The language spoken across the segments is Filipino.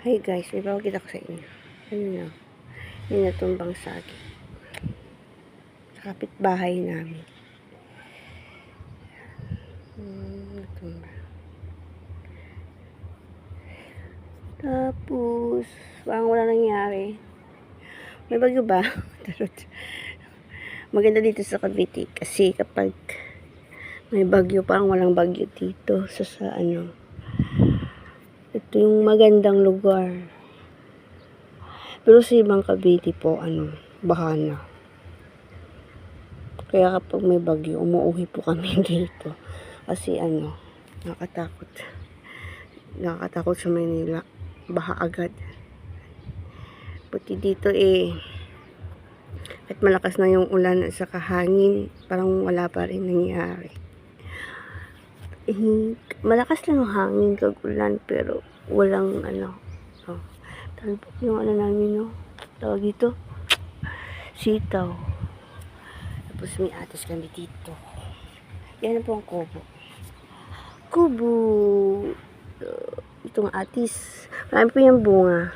Hi guys, may papakita ko sa inyo. Ano na? May natumbang saging. Sa kapitbahay namin. Hmm, natumba. Tapos, parang wala nangyari. May bagyo ba? Maganda dito sa Cavite kasi kapag may bagyo, parang walang bagyo dito sa, sa ano, ito yung magandang lugar. Pero sa ibang Cavite po, ano, baha na. Kaya kapag may bagyo, umuuwi po kami dito. Kasi ano, nakakatakot. Nakakatakot sa Manila. Baha agad. Pati dito eh, at malakas na yung ulan at saka hangin, parang wala pa rin nangyari. Eh, malakas lang yung hangin kag ulan pero walang ano. Oh, talbog yung ano namin no? Tawag dito? Sitaw. Tapos may atas kami dito. Yan po ang kubo. Kubo. Itong atis. Marami po yung bunga.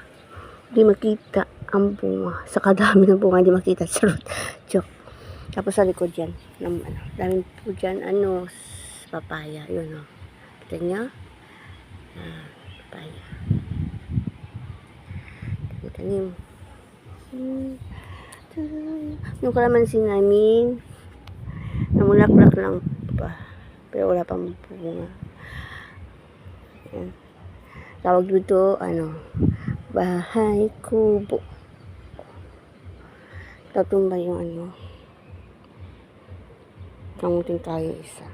Hindi makita ang bunga. Sa kadami ng bunga hindi makita. Charot. Joke. Tapos sa likod yan ng, ano, dami po dyan ano papaya. Yun o kita niya ah, papaya tanim yung kalamansi namin namulaklak lang pa pero wala pang bunga yan tawag dito ano bahay kubo tatumba yung ano kamutin tayo isa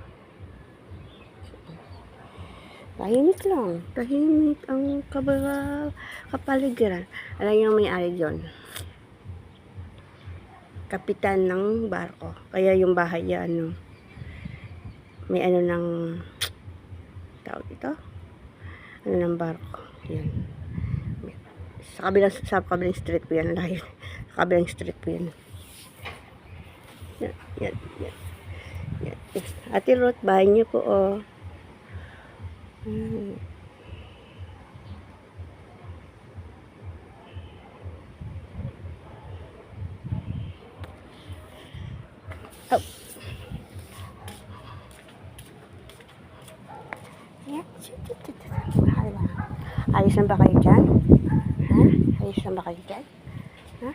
tahimik lang. Tahimik ang kabara kapaligiran. Alam niyo may-ari dyan. Kapitan ng barko. Kaya yung bahay niya ano may ano ng tawag ito ano ng barko? Yan. Sa kabilang sa kabilang street po yan. Layo. Sa kabilang street po yan. Yan yan yan, yan. Ate Ruth bahay niyo po oh Hmm. Oh. Yeah. Ayos na ba kayo dyan? Ha? Ayos na ba kayo dyan? Ha?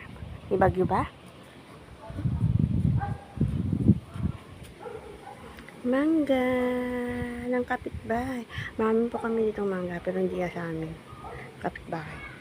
May bagyo ba? Mangga ng kapitbahay. Marami po kami ditong mangga pero hindi sa amin. Kapitbahay.